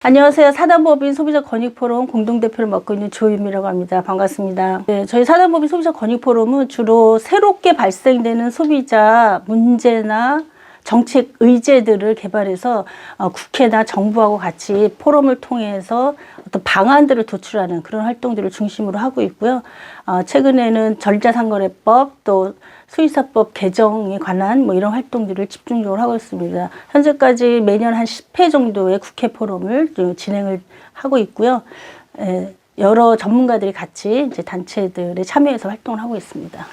안녕하세요. 사단법인 소비자 권익포럼 공동대표를 맡고 있는 조유미라고 합니다. 반갑습니다. 네, 저희 사단법인 소비자 권익포럼은 주로 새롭게 발생되는 소비자 문제나 정책 의제들을 개발해서 어, 국회나 정부하고 같이 포럼을 통해서 어떤 방안들을 도출하는 그런 활동들을 중심으로 하고 있고요. 어, 최근에는 전자상거래법 또 수의사법 개정에 관한 뭐 이런 활동들을 집중적으로 하고 있습니다. 현재까지 매년 한 10회 정도의 국회 포럼을 좀 진행을 하고 있고요. 에, 여러 전문가들이 같이 이제 단체들에 참여해서 활동을 하고 있습니다.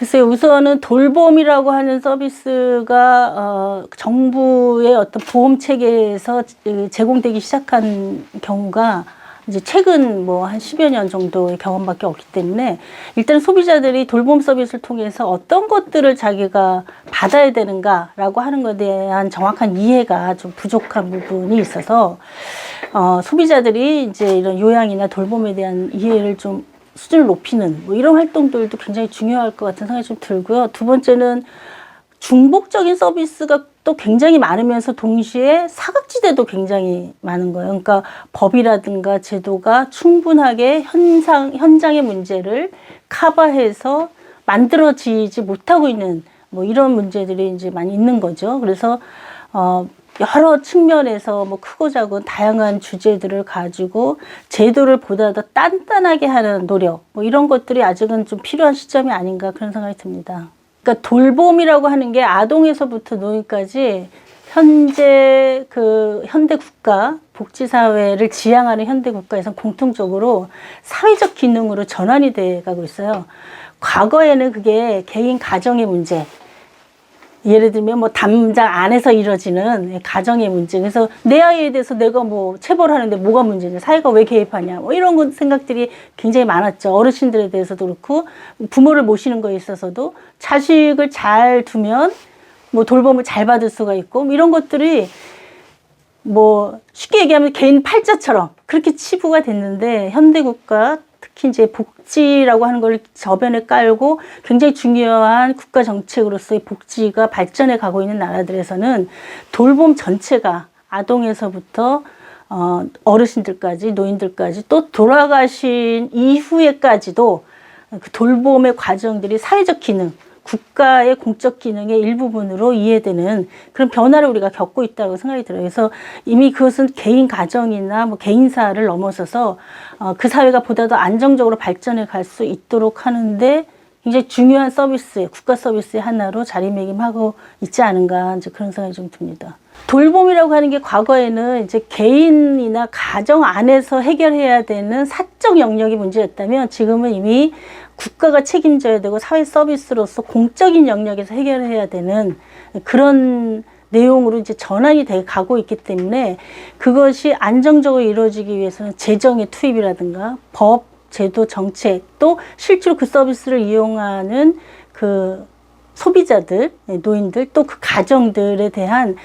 글쎄요, 우선은 돌봄이라고 하는 서비스가 어, 정부의 어떤 보험 체계에서 제공되기 시작한 경우가 이제 최근 뭐 한 10여 년 정도의 경험밖에 없기 때문에 일단 소비자들이 돌봄 서비스를 통해서 어떤 것들을 자기가 받아야 되는가라고 하는 것에 대한 정확한 이해가 좀 부족한 부분이 있어서 어, 소비자들이 이제 이런 요양이나 돌봄에 대한 이해를 좀 수준을 높이는 뭐 이런 활동들도 굉장히 중요할 것 같은 생각이 좀 들고요. 두 번째는 중복적인 서비스가 또 굉장히 많으면서 동시에 사각지대도 굉장히 많은 거예요. 그러니까 법이라든가 제도가 충분하게 현상, 현장의 문제를 커버해서 만들어지지 못하고 있는 뭐 이런 문제들이 이제 많이 있는 거죠. 그래서 어, 여러 측면에서 뭐 크고 작은 다양한 주제들을 가지고 제도를 보다 더 단단하게 하는 노력, 뭐 이런 것들이 아직은 좀 필요한 시점이 아닌가 그런 생각이 듭니다. 그러니까 돌봄이라고 하는 게 아동에서부터 노인까지 현재 그 현대 국가 복지 사회를 지향하는 현대 국가에서 공통적으로 사회적 기능으로 전환이 돼 가고 있어요. 과거에는 그게 개인 가정의 문제, 예를 들면 뭐 담장 안에서 이루어지는 가정의 문제. 그래서 내 아이에 대해서 내가 뭐 체벌 하는데 뭐가 문제냐. 사회가 왜 개입하냐. 뭐 이런 것 생각들이 굉장히 많았죠. 어르신들에 대해서도 그렇고 부모를 모시는 거에 있어서도 자식을 잘 두면 뭐 돌봄을 잘 받을 수가 있고 뭐 이런 것들이 뭐 쉽게 얘기하면 개인 팔자처럼 그렇게 치부가 됐는데 현대 국가 특히 이제 복지라고 하는 걸 저변에 깔고 굉장히 중요한 국가 정책으로서의 복지가 발전해 가고 있는 나라들에서는 돌봄 전체가 아동에서부터 어, 어르신들까지 노인들까지 또 돌아가신 이후에까지도 그 돌봄의 과정들이 사회적 기능 국가의 공적 기능의 일부분으로 이해되는 그런 변화를 우리가 겪고 있다고 생각이 들어요. 그래서 이미 그것은 개인 가정이나 뭐 개인사를 넘어서서 어, 그 사회가 보다 더 안정적으로 발전해 갈 수 있도록 하는데 굉장히 중요한 서비스, 국가 서비스의 하나로 자리매김하고 있지 않은가 이제 그런 생각이 좀 듭니다. 돌봄이라고 하는 게 과거에는 이제 개인이나 가정 안에서 해결해야 되는 사적 영역이 문제였다면 지금은 이미 국가가 책임져야 되고 사회 서비스로서 공적인 영역에서 해결해야 되는 그런 내용으로 이제 전환이 돼 가고 있기 때문에 그것이 안정적으로 이루어지기 위해서는 재정의 투입이라든가 법, 제도, 정책 또 실제로 그 서비스를 이용하는 그 소비자들, 노인들 또 그 가정들에 대한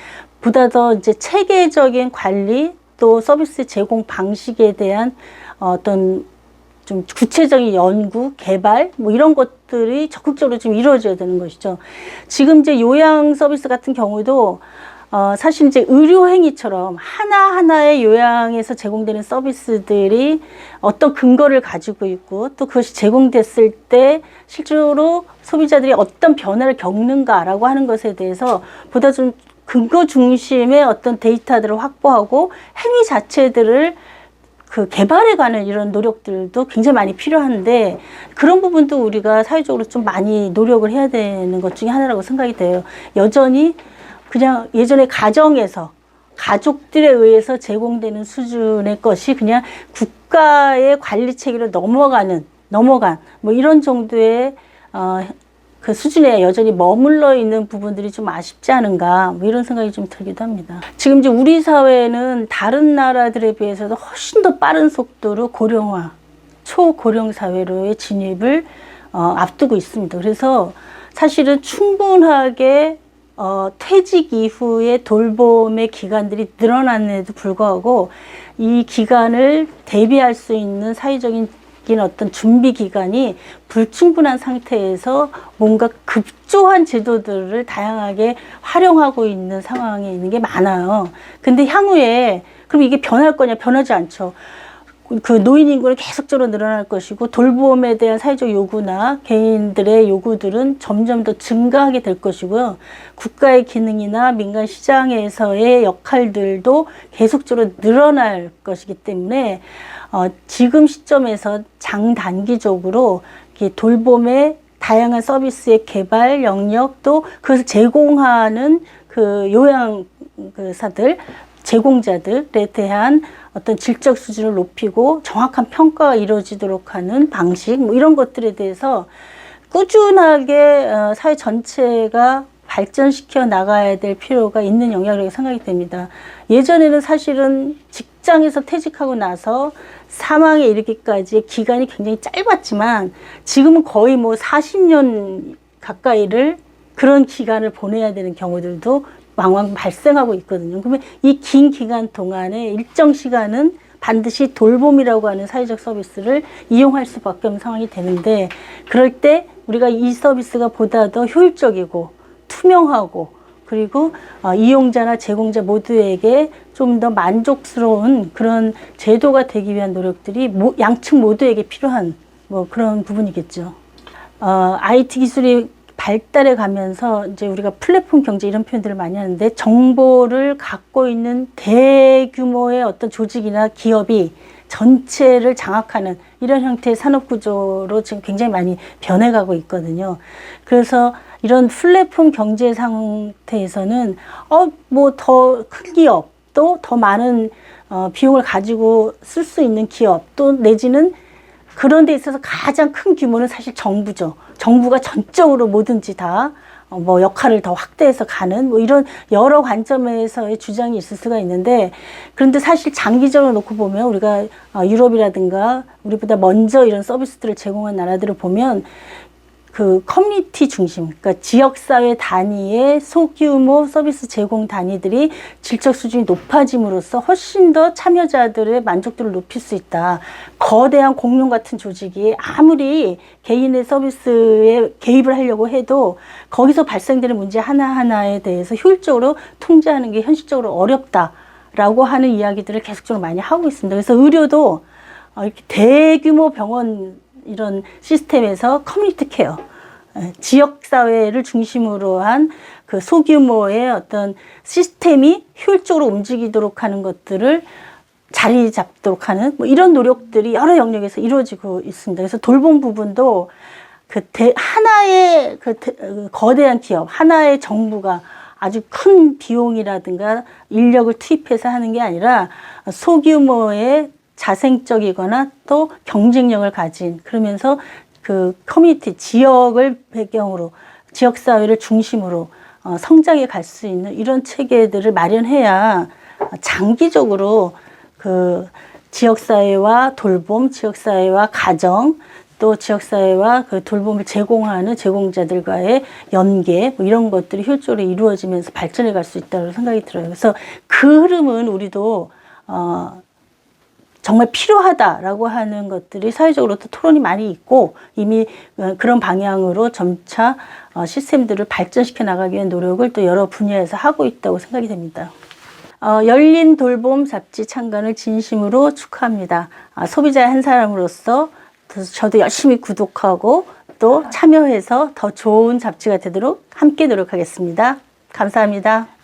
보다 더 이제 체계적인 관리 또 서비스 제공 방식에 대한 어떤 좀 구체적인 연구, 개발 뭐 이런 것들이 적극적으로 좀 이루어져야 되는 것이죠. 지금 이제 요양 서비스 같은 경우도 어, 사실 이제 의료행위처럼 하나하나의 요양에서 제공되는 서비스들이 어떤 근거를 가지고 있고 또 그것이 제공됐을 때 실제로 소비자들이 어떤 변화를 겪는가라고 하는 것에 대해서 보다 좀 근거 중심의 어떤 데이터들을 확보하고 행위 자체들을 그 개발에 관한 이런 노력들도 굉장히 많이 필요한데 그런 부분도 우리가 사회적으로 좀 많이 노력을 해야 되는 것 중에 하나라고 생각이 돼요. 여전히 그냥 예전에 가정에서 가족들에 의해서 제공되는 수준의 것이 그냥 국가의 관리 체계로 넘어가는 넘어간 뭐 이런 정도의 어, 그 수준에 여전히 머물러 있는 부분들이 좀 아쉽지 않은가 뭐 이런 생각이 좀 들기도 합니다. 지금 이제 우리 사회는 다른 나라들에 비해서도 훨씬 더 빠른 속도로 고령화, 초고령 사회로의 진입을 어, 앞두고 있습니다. 그래서 사실은 충분하게 어, 퇴직 이후에 돌봄의 기간들이 늘어났는데도 불구하고 이 기간을 대비할 수 있는 사회적인 바뀐 어떤 준비 기간이 불충분한 상태에서 뭔가 급조한 제도들을 다양하게 활용하고 있는 상황에 있는 게 많아요. 근데 향후에 그럼 이게 변할 거냐? 변하지 않죠. 그 노인 인구는 계속적으로 늘어날 것이고 돌보험에 대한 사회적 요구나 개인들의 요구들은 점점 더 증가하게 될 것이고요. 국가의 기능이나 민간 시장에서의 역할들도 계속적으로 늘어날 것이기 때문에 어, 지금 시점에서 장단기적으로 돌봄의 다양한 서비스의 개발 영역 또 그것을 제공하는 그 요양사들 제공자들에 대한 어떤 질적 수준을 높이고 정확한 평가가 이루어지도록 하는 방식 뭐 이런 것들에 대해서 꾸준하게 어, 사회 전체가 발전시켜 나가야 될 필요가 있는 영역이라고 생각이 됩니다. 예전에는 사실은 직장에서 퇴직하고 나서 사망에 이르기까지의 기간이 굉장히 짧았지만 지금은 거의 뭐 40년 가까이를 그런 기간을 보내야 되는 경우들도 왕왕 발생하고 있거든요. 그러면 이 긴 기간 동안에 일정 시간은 반드시 돌봄이라고 하는 사회적 서비스를 이용할 수밖에 없는 상황이 되는데 그럴 때 우리가 이 서비스가 보다 더 효율적이고 투명하고 그리고 어, 이용자나 제공자 모두에게 좀 더 만족스러운 그런 제도가 되기 위한 노력들이 모, 양측 모두에게 필요한 뭐 그런 부분이겠죠. 어, IT 기술이 발달해 가면서 이제 우리가 플랫폼 경제 이런 표현들을 많이 하는데 정보를 갖고 있는 대규모의 어떤 조직이나 기업이 전체를 장악하는 이런 형태의 산업 구조로 지금 굉장히 많이 변해가고 있거든요. 그래서 이런 플랫폼 경제 상태에서는 어 뭐 더 큰 기업 또 더 많은 어, 비용을 가지고 쓸 수 있는 기업 또 내지는 그런 데 있어서 가장 큰 규모는 사실 정부죠. 정부가 전적으로 뭐든지 다 어, 뭐 역할을 더 확대해서 가는 뭐 이런 여러 관점에서의 주장이 있을 수가 있는데 그런데 사실 장기적으로 놓고 보면 우리가 어, 유럽이라든가 우리보다 먼저 이런 서비스들을 제공한 나라들을 보면 그 커뮤니티 중심, 그러니까 지역사회 단위의 소규모 서비스 제공 단위들이 질적 수준이 높아짐으로써 훨씬 더 참여자들의 만족도를 높일 수 있다. 거대한 공룡 같은 조직이 아무리 개인의 서비스에 개입을 하려고 해도 거기서 발생되는 문제 하나하나에 대해서 효율적으로 통제하는 게 현실적으로 어렵다라고 하는 이야기들을 계속적으로 많이 하고 있습니다. 그래서 의료도 어, 이렇게 대규모 병원 이런 시스템에서 커뮤니티 케어, 에, 지역 사회를 중심으로 한 그 소규모의 어떤 시스템이 효율적으로 움직이도록 하는 것들을 자리 잡도록 하는 뭐 이런 노력들이 여러 영역에서 이루어지고 있습니다. 그래서 돌봄 부분도 그 대, 하나의 그 대, 그 거대한 기업, 하나의 정부가 아주 큰 비용이라든가 인력을 투입해서 하는 게 아니라 소규모의 자생적이거나 또 경쟁력을 가진 그러면서 그 커뮤니티 지역을 배경으로 지역 사회를 중심으로 어, 성장해 갈 수 있는 이런 체계들을 마련해야 장기적으로 그 지역 사회와 돌봄, 지역 사회와 가정 또 지역 사회와 그 돌봄을 제공하는 제공자들과의 연계 뭐 이런 것들이 효율적으로 이루어지면서 발전해 갈 수 있다고 생각이 들어요. 그래서 그 흐름은 우리도 어 정말 필요하다라고 하는 것들이 사회적으로 도 토론이 많이 있고 이미 어, 그런 방향으로 점차 어, 시스템들을 발전시켜 나가기 위한 노력을 또 여러 분야에서 하고 있다고 생각이 됩니다. 어, 열린 돌봄 잡지 창간을 진심으로 축하합니다. 아, 소비자의 한 사람으로서 저도 열심히 구독하고 또 참여해서 더 좋은 잡지가 되도록 함께 노력하겠습니다. 감사합니다.